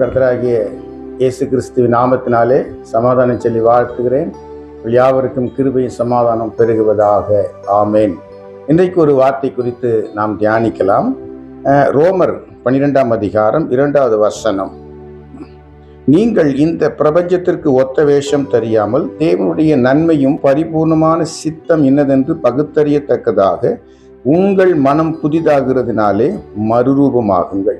கர்த்தராகிய இயேசு கிறிஸ்துவின் நாமத்தினாலே சமாதானம் சொல்லி வாழ்த்துகிறேன். யாவருக்கும் கிருபையும் சமாதானம் பெருகுவதாக. ஆமேன். இன்றைக்கு ஒரு வார்த்தை குறித்து நாம் தியானிக்கலாம். ரோமர் பன்னிரெண்டாம் அதிகாரம் இரண்டாவது வசனம். நீங்கள் இந்த பிரபஞ்சத்திற்கு ஒத்த வேஷம் தெரியாமல் தேவனுடைய நன்மையும் பரிபூர்ணமான சித்தம் என்னதென்று பகுத்தறியத்தக்கதாக உங்கள் மனம் புதிதாகிறதுனாலே மறுரூபமாகுங்கள்.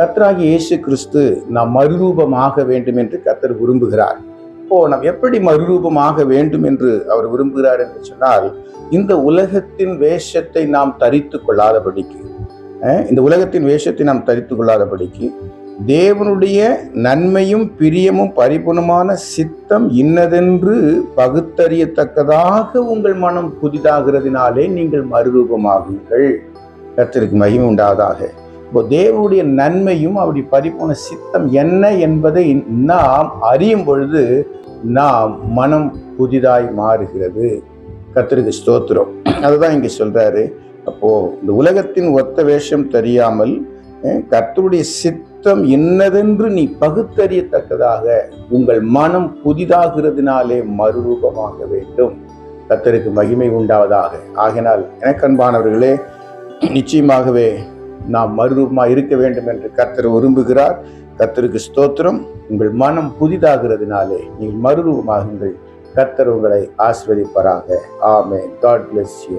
கத்தராகி இயேசு கிறிஸ்து நாம் மறுரூபமாக வேண்டும் என்று கர்த்தர் விரும்புகிறார். இப்போ நாம் எப்படி மறுரூபமாக வேண்டும் என்று அவர் விரும்புகிறார் என்று சொன்னால் இந்த உலகத்தின் வேஷத்தை நாம் தரித்து கொள்ளாதபடிக்கு இந்த உலகத்தின் வேஷத்தை நாம் தரித்து கொள்ளாதபடிக்கு தேவனுடைய நன்மையும் பிரியமும் பரிபூர்ணமான சித்தம் இன்னதென்று பகுத்தறியத்தக்கதாக உங்கள் மனம் புதிதாகிறதினாலே நீங்கள் மறுரூபமாகுங்கள். கர்த்தருக்கு மகிமை உண்டாதாக இப்போ தேவனுடைய நன்மையும் அவருடைய பரிபூர்ண சித்தம் என்ன என்பதை நாம் அறியும் பொழுது நாம் மனம் புதிதாய் மாறுகிறது. கர்த்தருக்கு ஸ்தோத்திரம். அதுதான் இங்கே சொல்கிறாரு அப்போது இந்த உலகத்தின் ஒத்த வேஷம் தெரியாமல் கத்தருடைய கர்த்தருடைய சித்தம் என்னதென்று நீ பகுத்தறியத்தக்கதாக உங்கள் மனம் புதிதாகிறதுனாலே மறுரூபமாக வேண்டும். கத்தருக்கு மகிமை உண்டாவதாக. ஆகினால் எனக்கன்பானவர்களே நிச்சயமாகவே நாம் மறுரூபமாக இருக்க வேண்டும் என்று கர்த்தர் விரும்புகிறார். கர்த்தருக்கு ஸ்தோத்திரம். உங்கள் மனம் புதிதாகிறதுனாலே நீங்கள் மறுரூபமாகுங்கள் கர்த்தர் உங்களை ஆஸ்வதிப்பாராக ஆமே காட் பிளஸ் யூ